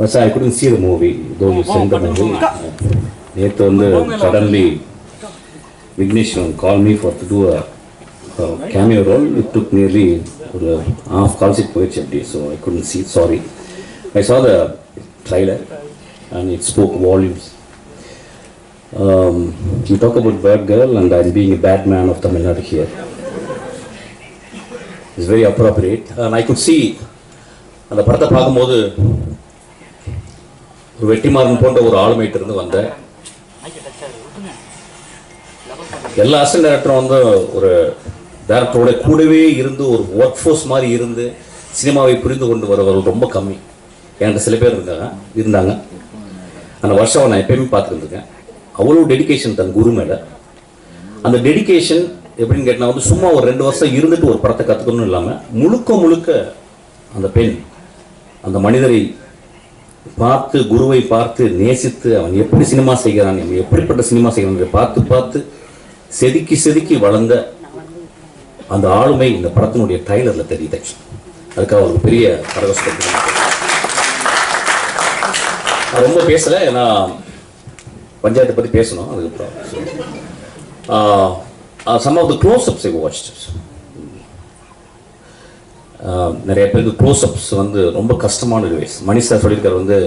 But I couldn't see the movie, though you sent the movie. நேற்று வந்து suddenly Vigneshwaran call me for to do a cameo role it took nearly ஒரு half call sheet போயிடுச்சு அப்படி so I couldn't see sorry I saw the trailer and it spoke volumes you talk about bad girl and I being a bad man of Tamil Nadu here it's very appropriate and I could see அந்த படத்தை பார்க்கும்போது ஒரு வெட்டிமாறன் போன்ற ஒரு ஆளுமைட்டு இருந்து வந்த எல்லா assistant டேரக்டரும் வந்து ஒரு டேரக்டரோட கூடவே இருந்து ஒரு ஒர்க் ஃபோர்ஸ் மாதிரி இருந்து சினிமாவை புரிந்து கொண்டு வரவர்கள் ரொம்ப கம்மி. என்கிட்ட சில பேர் இருக்காங்க இருந்தாங்க. அந்த வருஷம் நான் எப்பயுமே பார்த்துருந்துருக்கேன் அவ்வளோ டெடிகேஷன் தன் குரு மேலே. அந்த டெடிகேஷன் எப்படின்னு கேட்டால் வந்து சும்மா ஒரு ரெண்டு வருஷம் இருந்துட்டு ஒரு படத்தை கற்றுக்கணும் இல்லாமல் முழுக்க முழுக்க அந்த பெண் அந்த மனிதரை பார்த்து குருவை பார்த்து நேசித்து அவன் எப்படி சினிமா செய்கிறான் அவன் எப்படிப்பட்ட சினிமா செய்கிறான் பார்த்து பார்த்து செதுக்கி செதுக்கி வளர்ந்த அந்த ஆளுமை இந்த படத்தினுடைய டைலரில் தெரியுது. அதுக்காக ஒரு பெரிய கரகஸ்டம் நான் ரொம்ப பேசல ஏன்னா பஞ்சாயத்தை பற்றி பேசணும் அதுக்கப்புறம். Some of the close ups I watch நிறைய பேருக்கு க்ளோஸ் அப்ஸ் வந்து ரொம்ப கஷ்டமான டிவைஸ் மணி சார் சொல்லியிருக்கார் வந்து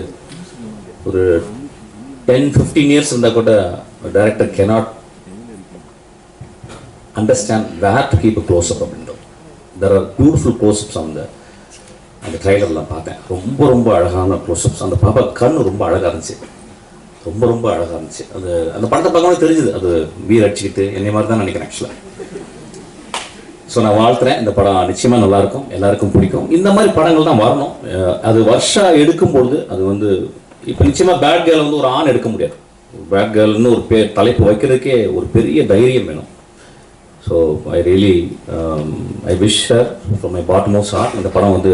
ஒரு டென் ஃபிஃப்டீன் இயர்ஸ் இருந்தால் கூட director cannot understand where to keep close up அப்படின்றோம் there are beautiful close ups அந்த அந்த ட்ரைலர்லாம் பார்த்தேன். ரொம்ப ரொம்ப அழகான க்ளோஸ் அப்ஸ் அந்த பாப்பா கண் ரொம்ப அழகாக இருந்துச்சு. ரொம்ப ரொம்ப அழகாக இருந்துச்சு. அது அந்த படத்தை பார்க்கும்போது தெரிஞ்சுது. அது வீர் அடிச்சுக்கிட்டு என்னை மாதிரி தான் நினைக்கிறேன் ஆக்சுவலாக ஸோ நான் வாழ்த்துறேன். இந்த படம் நிச்சயமாக நல்லாயிருக்கும். எல்லாருக்கும் பிடிக்கும். இந்த மாதிரி படங்கள் தான் வரணும். அது வருஷா எடுக்கும் பொழுது அது வந்து இப்போ நிச்சயமாக பேட் கேர்ள் வந்து ஒரு ஆண் எடுக்க முடியாது. பேட் கேர்ள்னு ஒரு பே தலைப்பு வைக்கிறதுக்கே ஒரு பெரிய தைரியம் வேணும். So I really I wish her from my bottommost heart இந்த படம் வந்து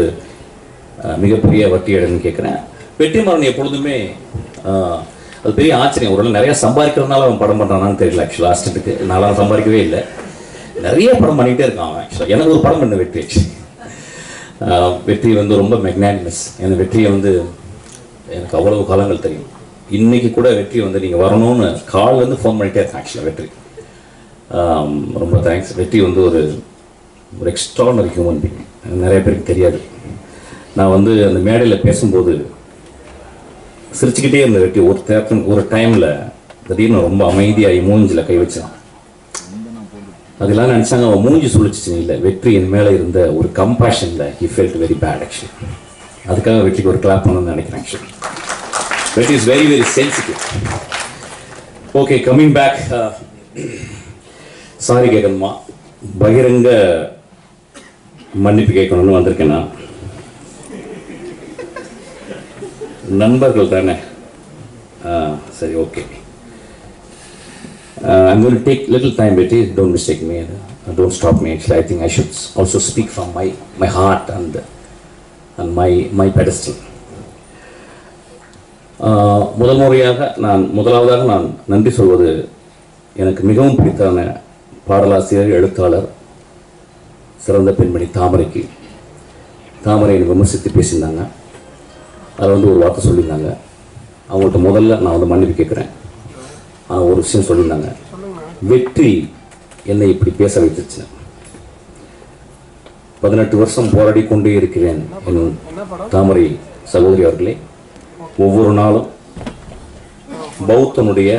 மிகப்பெரிய வட்டி இடம்னு கேட்குறேன் வெற்றிமாறன் எப்பொழுதுமே அது பெரிய ஆச்சரியம். ஒரு நிறைய சம்பாதிக்கிறதுனால அவன் படம் பண்ணுறானான்னு தெரியல ஆக்சுவலாக லாஸ்ட்டுக்கு நான்லாம் சம்பாதிக்கவே இல்லை. நிறைய படம் பண்ணிகிட்டே இருக்கான் அவன். ஆக்சுவலாக எனக்கு ஒரு படம் பண்ண வெற்றி. வெற்றி வந்து ரொம்ப மெக்னானிமஸ் என் வெற்றியை வந்து எனக்கு அவ்வளவு காலங்கள் தெரியும். இன்னைக்கு கூட வெற்றி வந்து நீங்கள் வரணும்னு கால் வந்து ஃபோன் பண்ணிட்டே இருக்கேன் ஆக்சுவலாக வெற்றி. ரொம்ப தேங்க்ஸ் வெற்றி வந்து ஒரு ஒரு எக்ஸ்ட்ரானரி ஹியூமன் பீங் நிறைய பேருக்கு தெரியாது. நான் வந்து அந்த மேடையில் பேசும்போது சிரிச்சுக்கிட்டே இருந்த வெற்றி. ஒரு தேர்தல் ஒரு டைமில் திடீர்னு ரொம்ப அமைதியாகி மூஞ்சில் கை வச்சான். அதெல்லாம் நினச்சாங்க. அவன் மூஞ்சி சுழிச்சிச்சு. இல்லை வெற்றி என் மேலே இருந்த ஒரு கம்பேஷனில் he felt very bad actually அதுக்காக வெற்றிக்கு ஒரு கிளாப் பண்ணணும்னு நினைக்கிறேன் actually Vetri is very very sensitive okay coming back sorry கேட்கணுமா? பகிரங்க மன்னிப்பு கேட்கணும்னு வந்திருக்கேன் நான். நண்பர்கள் தானே? ஆ சரி okay Uh, I'm going to take little time, Betty. Don't mistake me. Uh, don't stop me. Actually, I think I should also speak from my, my heart and and my my pedestal. Uh, முதல் முறையாக நான் முதலாவதாக நான் நன்றி சொல்வது எனக்கு மிகவும் பிடித்தான பாடலாசிரியர் எழுத்தாளர் சிறந்த பெண்மணி தாமரைக்கு தாமரை என்னை விமர்சித்து பேசியிருந்தாங்க அதில் வந்து ஒரு வார்த்தை சொல்லியிருந்தாங்க அவங்கள்ட்ட முதல்ல நான் வந்து மன்னிப்பு கேட்குறேன் ஒரு விஷயம் சொல்லியிருந்தாங்க. வெற்றி என்னை இப்படி பேச வைத்துச்சு. பதினெட்டு வருஷம் போராடி கொண்டே இருக்கிறேன் என் தாமரை சகோதரி அவர்களே. ஒவ்வொரு நாளும் பௌத்தனுடைய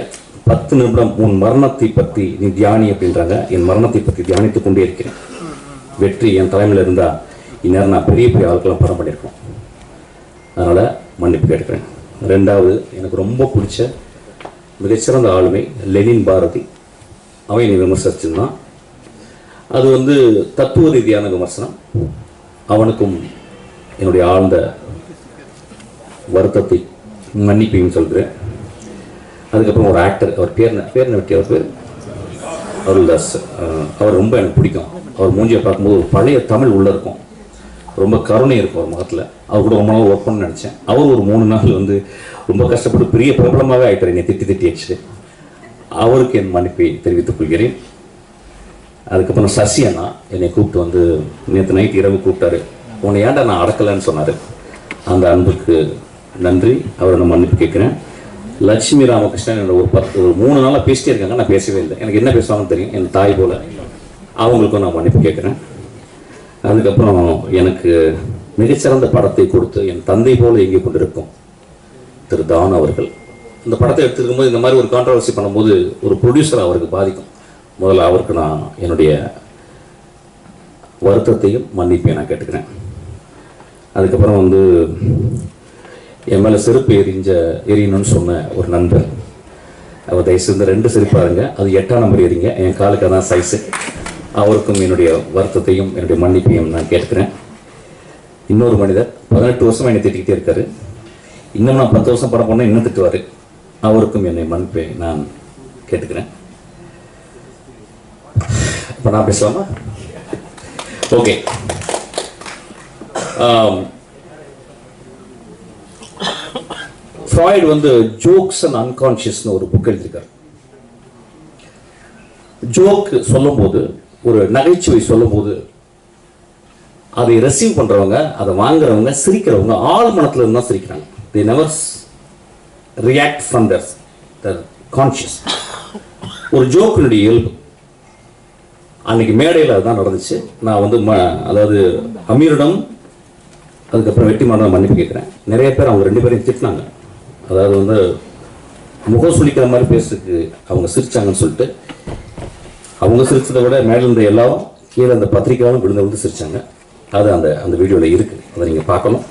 பத்து நிமிடம் உன் மரணத்தை பற்றி நீ தியானி அப்படின்றாங்க. என் மரணத்தை பற்றி தியானித்துக் கொண்டே இருக்கிறேன். வெற்றி என் தலைமையில் இருந்தா இந்நேரம் நான் பெரிய பெரிய ஆட்கள்லாம் படம் பண்ணியிருக்கோம். அதனால் மன்னிப்பு கேட்குறேன் ரெண்டாவது எனக்கு ரொம்ப பிடிச்ச மிகச்சிறந்த ஆளுமை லெனின் பாரதி. அவன் என்னை விமர்சிச்சிருந்தான் அது வந்து தத்துவ ரீதியான விமர்சனம். அவனுக்கும் என்னுடைய ஆழ்ந்த வருத்தத்தை மன்னிப்பையும் சொல்கிறேன். அதுக்கப்புறம் ஒரு ஆக்டர் அவர் பேர் பேர் வெட்டி அவர் பேர்? அருள்தாஸ். அவர் ரொம்ப எனக்கு பிடிக்கும். அவர் மூஞ்சியை பார்க்கும்போது ஒரு பழைய தமிழ் உள்ளே இருக்கும். ரொம்ப கருணை இருக்கும் அவர் முகத்தில். அவர் கூட ரொம்ப நாள் ஒர்க் பண்ண நினச்சேன். அவர் ஒரு மூணு நாள் வந்து ரொம்ப கஷ்டப்பட்டு பெரிய பிரபலமாகவே ஆகிட்டார் என்னை திட்டி திட்டி ஆச்சு அவருக்கு என் மன்னிப்பை தெரிவித்துக் கொள்கிறேன். அதுக்கப்புறம் சசி அண்ணா என்னை கூப்பிட்டு வந்து நேற்று நைட் இரவு கூப்பிட்டாரு. உன்னை ஏன்டா நான் அடக்கலைன்னு சொன்னார். அந்த அன்புக்கு நன்றி. அவரை நான் மன்னிப்பு கேட்குறேன். லட்சுமி ராமகிருஷ்ணன் என்னோட ஒரு பத்து ஒரு மூணு நாளாக பேசிட்டே இருக்காங்க. நான் பேசவே இல்லை. எனக்கு என்ன பேசுவாங்கன்னு தெரியும். என் தாய் போல. அவங்களுக்கும் நான் மன்னிப்பு கேட்குறேன். அதுக்கப்புறம் எனக்கு மிகச்சிறந்த படத்தை கொடுத்து என் தந்தை போல இயங்கி கொண்டிருக்கும் திரு தான் அவர்கள். இந்த படத்தை எடுத்துருக்கும்போது இந்த மாதிரி ஒரு கான்ட்ரவர்சி பண்ணும்போது ஒரு ப்ரொடியூசர் அவருக்கு பாதிக்கும். முதல்ல அவருக்கு நான் என்னுடைய வருத்தத்தையும் மன்னிப்பையும் நான் கேட்டுக்கிறேன். அதுக்கப்புறம் வந்து என் மேலே செருப்பு எரிஞ்ச எரியணும்னு சொன்ன ஒரு நண்பர். அவர் தயவுசெய்து இந்த ரெண்டு செருப்பாருங்க அது எட்டாம் நம்பர் எரிங்க. என் காலுக்கு அதான் சைஸு அவருக்கும் என்னுடைய வருத்தத்தையும் என்னுடைய மன்னிப்பையும் நான் கேட்கிறேன் இன்னொரு மனிதர் பதினெட்டு வருஷமாக என்னை திட்டிக்கிட்டே இருக்காரு. இன்னும் நான் பத்து வருஷம் படம் பண்ணால் இன்னும் திட்டுவார். அவருக்கும் என்னை மன்னிப்பை நான் கேட்டுக்கிறேன். இப்போ நான் பேசலாமா ஓகே. ஃப்ராய்டு வந்து ஜோக்ஸ் அண்ட் அன்கான்ஷியஸ்னு ஒரு புக் எழுதியிருக்காரு. ஜோக் சொல்லும்போது ஒரு நகைச்சுவை சொல்லும்போது அதை ரிசீவ் பண்றவங்க அதை வாங்குறவங்க சிரிக்கிறவங்க ஆள் மனத்துல இருந்து தான் சிரிக்கிறாங்க they never react from their their conscious ஒரு ஜோக்கினுடைய இயல்பு. அன்னைக்கு மேடையில் அதுதான் நடந்துச்சு. நான் வந்து ம அதாவது அமீரிடம் அதுக்கப்புறம் வெட்டி மாடம் மன்னிப்பு கேட்குறேன். நிறைய பேர் அவங்க ரெண்டு பேரையும் திட்டினாங்க. அதாவது வந்து முகம் சுளிக்கிற மாதிரி பேசுறதுக்கு அவங்க சிரிச்சாங்கன்னு சொல்லிட்டு அவங்க சிரிச்சதை விட மேல இருந்த எல்லாரும் கீழே அந்த பத்திரிக்கையாலும் விழுந்து விழுந்து சிரிச்சாங்க. அது அந்த அந்த வீடியோவில் இருக்குது அதை நீங்கள் பார்க்கணும்.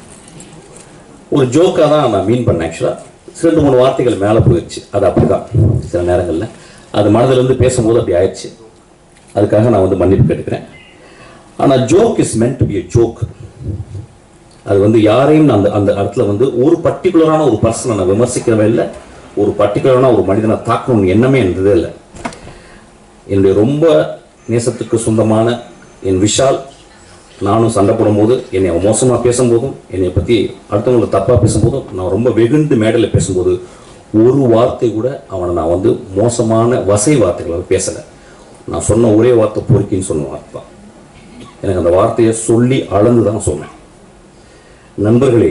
ஒரு ஜோக்காக தான் நான் மீன் பண்ணேன் ஆக்சுவலாக ரெண்டு மூணு வார்த்தைகள் மேலே போயிடுச்சு அது அப்படிதான். சில நேரங்களில். அது மனதிலிருந்து பேசும்போது அப்படி ஆயிடுச்சு. அதுக்காக நான் வந்து மன்னிப்பு கேட்டுக்கிறேன். ஆனால் joke is meant to be a joke அது வந்து யாரையும் நான் அந்த அந்த இடத்துல வந்து ஒரு பர்டிகுலரான ஒரு பர்சனை நான் விமர்சிக்கிறவே இல்லை. ஒரு பர்டிகுலரான ஒரு மனிதனை தாக்கணும்னு எண்ணமே இருந்ததே இல்லை. என்னுடைய ரொம்ப நேசத்துக்கு சொந்தமான என் விஷால் நானும் சண்டை போடும்போது என்னை அவன் மோசமாக பேசும்போதும் என்னை பற்றி அடுத்தவங்களை தப்பாக பேசும்போதும் நான் ரொம்ப வெகுண்டு மேடலில் பேசும்போது ஒரு வார்த்தை கூட அவனை நான் வந்து மோசமான வசை வார்த்தைகளாக பேசலை. நான் சொன்ன ஒரே வார்த்தை பொறுக்கின்னு சொன்ன வார்த்தை தான் எனக்கு அந்த வார்த்தையை சொல்லி அளந்து தான் சொன்னேன். நண்பர்களே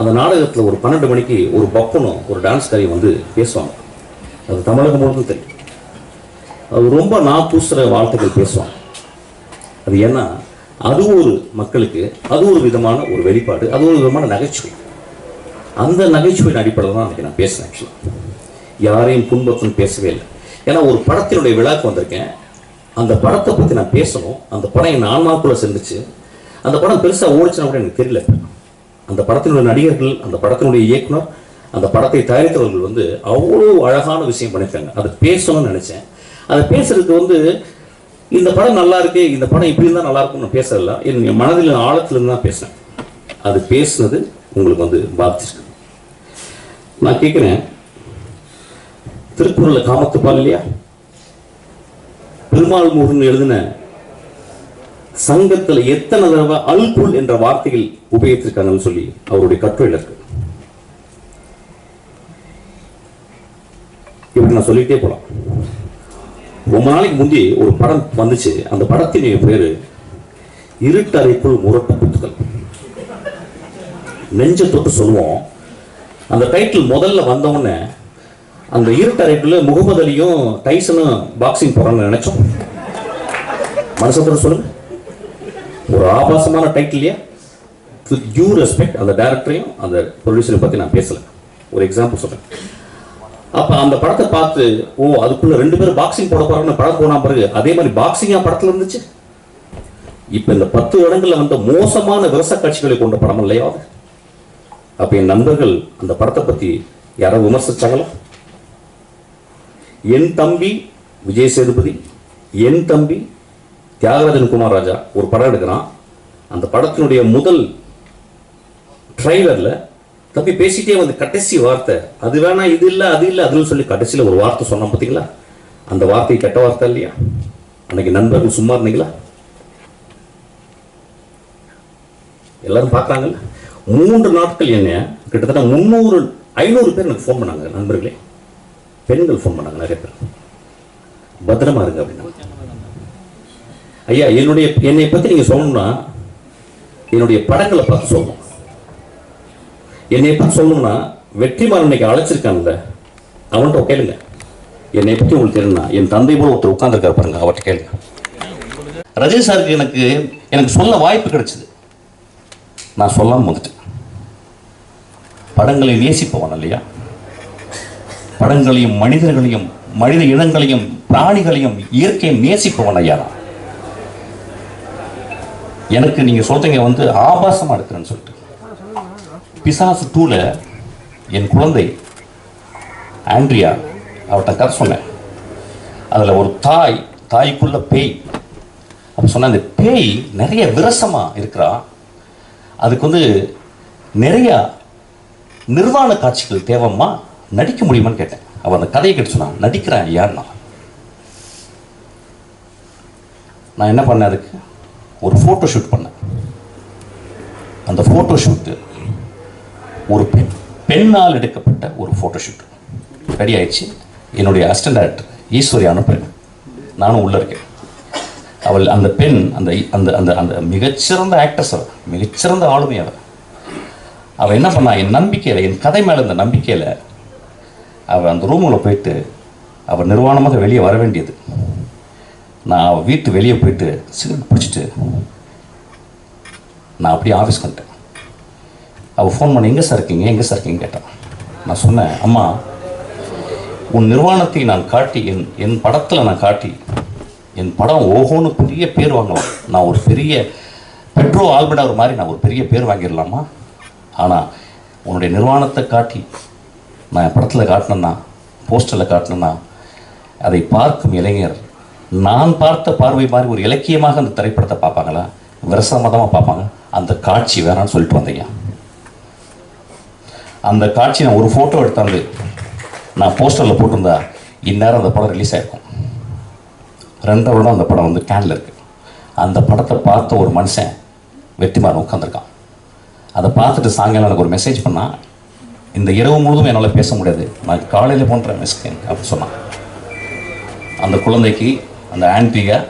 அந்த நாடகத்தில் ஒரு பன்னெண்டு மணிக்கு ஒரு பப்பனும் ஒரு டான்ஸ்காரியும் வந்து பேசுவாங்க. அது தமிழகம் முழுவதும் தெரியும். அது ரொம்ப நான் பூசுகிற வார்த்தைகள் பேசுவாங்க. அது ஏன்னா அது ஒரு மக்களுக்கு அது ஒரு விதமான ஒரு வெளிப்பாடு அது ஒரு விதமான நகைச்சுவை. அந்த நகைச்சுவையின் அடிப்படையில் தான் அன்றைக்கி நான் பேசினேன் ஆக்சுவலாக யாரையும் புண்பத்துன்னு பேசவே இல்லை. ஏன்னா ஒரு படத்தினுடைய விழாக்கு வந்திருக்கேன். அந்த படத்தை பற்றி நான் பேசணும். அந்த படம் என் ஆன்மாக்குள்ளே செஞ்சிச்சு அந்த படம் பெருசாக ஓடிச்சுன்னா கூட எனக்கு தெரியல. அந்த படத்தினுடைய நடிகர்கள் அந்த படத்தினுடைய இயக்குனர் அந்த படத்தை தயாரித்தவர்கள் வந்து அவ்வளோ அழகான விஷயம் பண்ணியிருக்காங்க. அதை பேசணும்னு நினச்சேன். அதை பேசுறதுக்கு வந்து இந்த படம் நல்லா இருக்கு இந்த படம் இப்படி இருந்தால் நல்லா இருக்கும்னு நான் பேசல என் மனதில் ஆழத்திலிருந்து தான் பேசினேன் அது பேசுனது உங்களுக்கு வந்து பாதிச்சிருக்கு. நான் கேட்குறேன் திருக்குறளில் காமத்துப்பால் இல்லையா? பெருமாள் முருகன் எழுதின சங்கத்துல எத்தனை தடவை அல்குல் என்ற வார்த்தைகள் உபயோகித்திருக்காங்கன்னு சொல்லி அவருடைய கட்டுரையில் இருக்கு. இப்படி நான் சொல்லிட்டே போலாம். ரொம்ப நாளைக்கு முந்தி ஒரு படம் வந்துச்சு. அந்த படத்தினுடைய பேரு இருட்டறைக்குள் முரட்டு குத்துக்கள் நெஞ்ச தொட்டு சொல்லுவோம். அந்த டைட்டில் முதல்ல வந்தவுடனே அந்த இருட்டறைக்குள்ள முகமது அலியும் டைசனும் பாக்ஸிங் போறான்னு நினைச்சோம். மனசத்துல சொல்லுங்க. ஒரு ஆபாசமான டைட்டில் இல்லையா வித் டியூ ரெஸ்பெக்ட் அந்த டேரக்டரையும் அந்த ப்ரொடியூசரையும் பற்றி நான் பேசல. ஒரு எக்ஸாம்பிள் சொல்றேன். அப்போ அந்த படத்தை பார்த்து ஓ அதுக்குள்ளே ரெண்டு பேரும் பாக்ஸிங் போட போகிறாங்கன்னு படம் போனால் பிறகு அதே மாதிரி பாக்ஸிங்காக படத்தில் இருந்துச்சு? இப்போ இந்த பத்து இடங்களில் வந்த மோசமான விரச காட்சிகளை கொண்ட படம் இல்லையா அது? அப்போ என் நண்பர்கள் அந்த படத்தை பற்றி யாரோ விமர்சிச்சாங்களா? என் தம்பி விஜய் சேதுபதி என் தம்பி தியாகராஜன் குமார் ராஜா ஒரு படம் எடுக்கிறான். அந்த படத்தினுடைய முதல் ட்ரைலரில் தம்பி பேசிட்டே வந்து கடைசி வார்த்தை அது வேணா இது இல்லை அது இல்லை அதுன்னு சொல்லி கடைசியில் ஒரு வார்த்தை சொன்னோம் பார்த்தீங்களா அந்த வார்த்தை கெட்ட வார்த்தை இல்லையா? அன்னைக்கு நண்பர்கள் சும்மா இருந்தீங்களா? எல்லாரும் பார்க்குறாங்கல்ல? மூன்று நாட்கள் என்ன கிட்டத்தட்ட முந்நூறு ஐநூறு பேர் எனக்கு ஃபோன் பண்ணாங்க நண்பர்களே. பெண்கள் ஃபோன் பண்ணாங்க நிறைய பேர். பத்திரமா இருங்க அப்படின்னா. ஐயா என்னுடைய என்னை பற்றி நீங்கள் சொல்லணும்னா என்னுடைய படங்களை பார்த்து சொல்லணும். என்னை பற்றி சொல்லணும்னா வெற்றிமாறன் இன்னைக்கு அழைச்சிருக்கான்ல அவன்கிட்ட கேளுங்க. என்னை பற்றி உங்களுக்கு தெரியும்னா என் தந்தை போல ஒருத்தர் உட்காந்துருக்காரு பாருங்க அவர்கிட்ட கேளுங்க. ரஜினி சாருக்கு எனக்கு எனக்கு சொல்ல வாய்ப்பு கிடைச்சது. நான் சொல்லாமல் வந்துட்டேன். படங்களை நேசிப்பவன் இல்லையா படங்களையும் மனிதர்களையும் மனித இனங்களையும் பிராணிகளையும் இயற்கையும் நேசிப்பவன் ஐயா நான். எனக்கு நீங்கள் சொல்கிறீங்க வந்து ஆபாசமாக எடுக்கிறேன்னு சொல்லிட்டு. பிசாசு டூவில் என் குழந்தை ஆண்ட்ரியா அவர்கிட்ட கதை சொன்னேன். அதில் ஒரு தாய் தாய்க்குள்ள பேய். அப்போ சொன்ன அந்த பேய் நிறைய விரசமாக இருக்கிறா. அதுக்கு வந்து நிறையா நிர்வாண காட்சிகள் தேவம்மா நடிக்க முடியுமான்னு கேட்டேன். அவள் அந்த கதையை கேட்டு சொன்னான் நடிக்கிறேன் ஐயான்னா நான் என்ன பண்ணேன் அதுக்கு? ஒரு ஃபோட்டோ ஷூட் பண்ணேன் அந்த ஃபோட்டோ ஷூட்டு ஒரு பெண் பெண்ணால் எடுக்கப்பட்ட ஒரு ஃபோட்டோ ஷூட் ரெடி ஆயிடுச்சு? என்னுடைய அசிஸ்டன்ட் டேரக்டர் ஈஸ்வரி அனுப்புறேன். நானும் உள்ளே இருக்கேன். அவள் அந்த பெண் அந்த அந்த அந்த அந்த மிகச்சிறந்த ஆக்ட்ரஸ் அவள். மிகச்சிறந்த ஆளுமை அவள். அவள் என்ன பண்ணா என் நம்பிக்கையில் என் கதை மேலே இந்த நம்பிக்கையில் அவள் அந்த ரூமில் போயிட்டு அவள் நிர்வாணமாக வெளியே வர வேண்டியது. நான் வீட்டு வெளியே போயிட்டு சிகரெட் பிடிச்சிட்டு நான் அப்படியே ஆஃபீஸ் வந்துட்டேன். அவள் ஃபோன் பண்ணி எங்கே சார் இருக்கீங்க? எங்கே சார் இருக்கீங்க கேட்டான் நான் சொன்னேன் அம்மா உன் நிர்வாணத்தை நான் காட்டி என் என் படத்தில் நான் காட்டி என் படம் ஓஹோன்னு பெரிய பேர் வாங்கலாம். நான் ஒரு பெரிய பெட்ரோ ஆல்படார் மாதிரி நான் ஒரு பெரிய பேர் வாங்கிடலாமா? ஆனால் உன்னுடைய நிர்வாணத்தை காட்டி நான் என் படத்தில் காட்டினேன்னா போஸ்டரில் காட்டினேன்னா அதை பார்க்கும் இளைஞர் நான் பார்த்த பார்வை மாதிரி ஒரு இலக்கியமாக அந்த திரைப்படத்தை பார்ப்பாங்களா? விரசமதமாக பார்ப்பாங்க. அந்த காட்சி வேணான்னு சொல்லிட்டு வந்தீங்க. அந்த காட்சி நான் ஒரு ஃபோட்டோ எடுத்தாந்து நான் போஸ்டரில் போட்டிருந்தா இந்நேரம் அந்த படம் ரிலீஸ் ஆயிருக்கும். ரெண்டரை வருடம் அந்த படம் வந்து கேனில் இருக்கு. அந்த படத்தை பார்த்த ஒரு மனுஷன் வெற்றிமாறன் உட்காந்துருக்கான் அதை பார்த்துட்டு சாயங்காலம் எனக்கு ஒரு மெசேஜ் பண்ணா இந்த இரவு முழுதும் என்னால் பேச முடியாது. நான் காலையில் போன்ற மிஸ்கேன் அப்படின்னு சொன்னான். அந்த குழந்தைக்கு அந்த ஆன்டிகா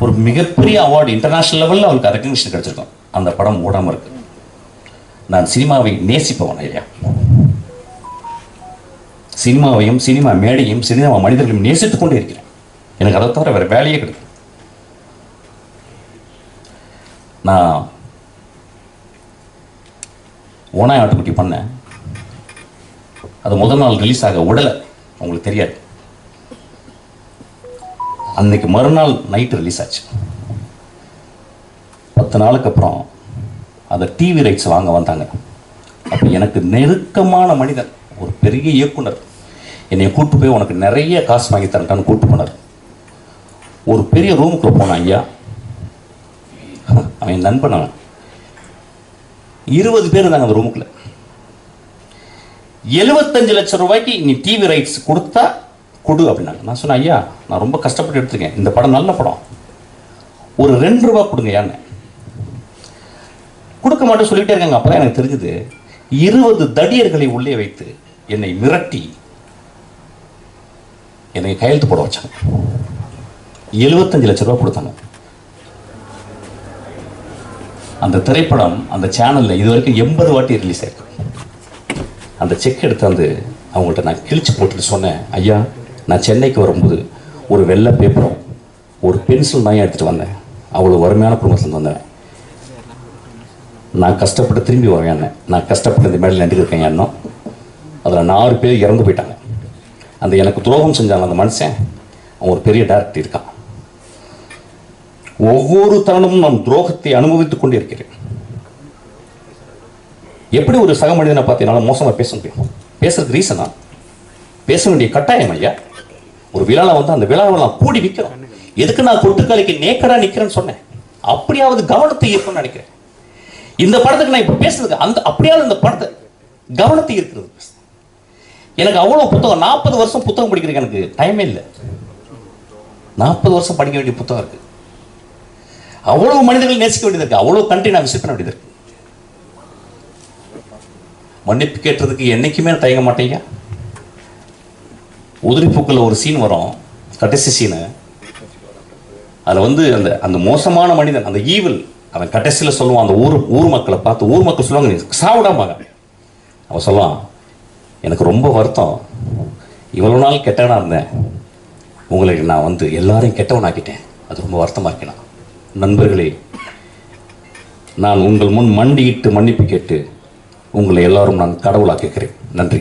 ஒரு மிகப்பெரிய அவார்டு இன்டர்நேஷ்னல் லெவலில் அவருக்கு ரெக்கக்னிஷன் கிடைச்சிருக்கும். அந்த படம் ஓடாமல் இருக்கு. நான் சினிமாவை நேசிப்பவன் ஐயா. சினிமாவையும் சினிமா மேடையும் சினிமா மனிதர்களையும் நேசித்துக் கொண்டே இருக்கிறேன். எனக்கு அதை தவிர வேற வேலையே கிடைக்கும் நான் ஓனாய் ஆட்டுக்குட்டி பண்ணேன். அது முதல் நாள் ரிலீஸ் ஆக விடலை. உங்களுக்கு தெரியாது. அன்னைக்கு மறுநாள் நைட்டு ரிலீஸ் ஆச்சு. பத்து நாளுக்கு அப்புறம் அந்த டிவி ரைட்ஸ் வாங்க வந்தாங்க. அப்போ எனக்கு நெருக்கமான மனிதன் ஒரு பெரிய இயக்குனர் என்னை கூட்டு போய் உனக்கு நிறைய காசு வாங்கி தரட்டான்னு கூட்டு போனார். ஒரு பெரிய ரூமுக்குள்ள போனான் ஐயா. அவன் என் நண்பன் அவன். இருபது பேர் இருந்தாங்க அந்த ரூமுக்குள்ள எழுபத்தஞ்சு லட்சம் ரூபாய்க்கு நீ டிவி ரைட்ஸ் கொடுத்தா கொடு அப்படின்னாங்க. நான் சொன்னேன் ஐயா நான் ரொம்ப கஷ்டப்பட்டு எடுத்துருக்கேன் இந்த படம் நல்ல படம். ஒரு ரெண்டு ரூபா கொடுங்க யான்னு கொடுக்க மாட்டேன் சொல்லிட்டே இருக்காங்க. அப்போ எனக்கு தெரிஞ்சுது இருபது தடியர்களை உள்ளே வைத்து என்னை மிரட்டி என்னை கையெழுத்து போட வச்சாங்க. எழுபத்தஞ்சு லட்ச ரூபா கொடுத்தாங்க. அந்த திரைப்படம் அந்த சேனலில் இது வரைக்கும் எண்பது வாட்டி ரிலீஸ் ஆயிருக்கு. அந்த செக் எடுத்து வந்து அவங்கள்ட்ட நான் கிழிச்சு போட்டுட்டு சொன்னேன் ஐயா நான் சென்னைக்கு வரும்போது ஒரு வெள்ளை பேப்பரும் ஒரு பென்சில் நான் எடுத்துகிட்டு வந்தேன். அவ்வளோ வறுமையான குடும்பத்துலேருந்து வந்தேன். நான் கஷ்டப்பட்டு திரும்பி வருவேன் நான் கஷ்டப்பட்டு இந்த மேடையில் நின்றுருக்கேன் எண்ணம். அதில் நாலு பேர் இறந்து போயிட்டாங்க. அந்த எனக்கு துரோகம் செஞ்சாங்க அந்த மனுஷன். அவன் ஒரு பெரிய டேரக்டர் இருக்கான். ஒவ்வொரு தருணமும் நான் துரோகத்தை அனுபவித்துக் கொண்டே இருக்கிறேன். எப்படி ஒரு சக மனிதனை பார்த்து என்னால் மோசமாக பேச முடியும்? பேசுறதுக்கு ரீசனா பேச வேண்டிய கட்டாயம் ஐயா. ஒரு விழாவில் வந்து அந்த விழாவை நான் கூடி நிற்கிறோம் எதுக்கு நான் கொட்டுக்காலிக்கு நேக்கடா நிற்கிறேன்னு சொன்னேன். அப்படியாவது கவனத்தை ஈர்க்கணும்னு நினைக்கிறேன். இந்த படத்துக்கு நான் இப்போ பேசுறதுக்கு அந்த அப்படியாவது இந்த படத்தை கவனத்தை ஈர்க்கிறது. எனக்கு அவ்வளோ புத்தகம் நாற்பது வருஷம் புத்தகம் படிக்கிறதுக்கு எனக்கு டைமே இல்லை. நாற்பது வருஷம் படிக்க வேண்டிய புத்தகம் இருக்கு. அவ்வளவு மனிதர்கள் நேசிக்க வேண்டியது இருக்கு. அவ்வளவு கண்ட்ரி நான் விசிட் பண்ண வேண்டியது இருக்கு. மன்னிப்பு கேட்டதுக்கு என்னைக்குமே நான் தயங்க மாட்டேங்க. உதிரிப்பூக்கில் ஒரு சீன் வரும். கடைசி சீனு அதில் வந்து அந்த அந்த மோசமான மனிதன் அந்த ஈவில் அவன் கடைசியில் சொல்லுவான் அந்த ஊர் ஊர் மக்களை பார்த்து ஊர் மக்கள் சொல்லுவாங்க "நீ சாவிடாமாங்க அவன் சொல்லுவான் எனக்கு ரொம்ப வருத்தம். இவ்வளோ நாள் கெட்டவனாக இருந்தேன். உங்களை நான் வந்து எல்லாரையும் கெட்டவனாக்கிட்டேன். அது ரொம்ப வருத்தமாக இருக்கேனா நண்பர்களே நான் உங்கள் முன் மண்டியிட்டு மன்னிப்பு கேட்டு உங்களை எல்லாரும் நான் கடவுளாக கேட்குறேன் நன்றி.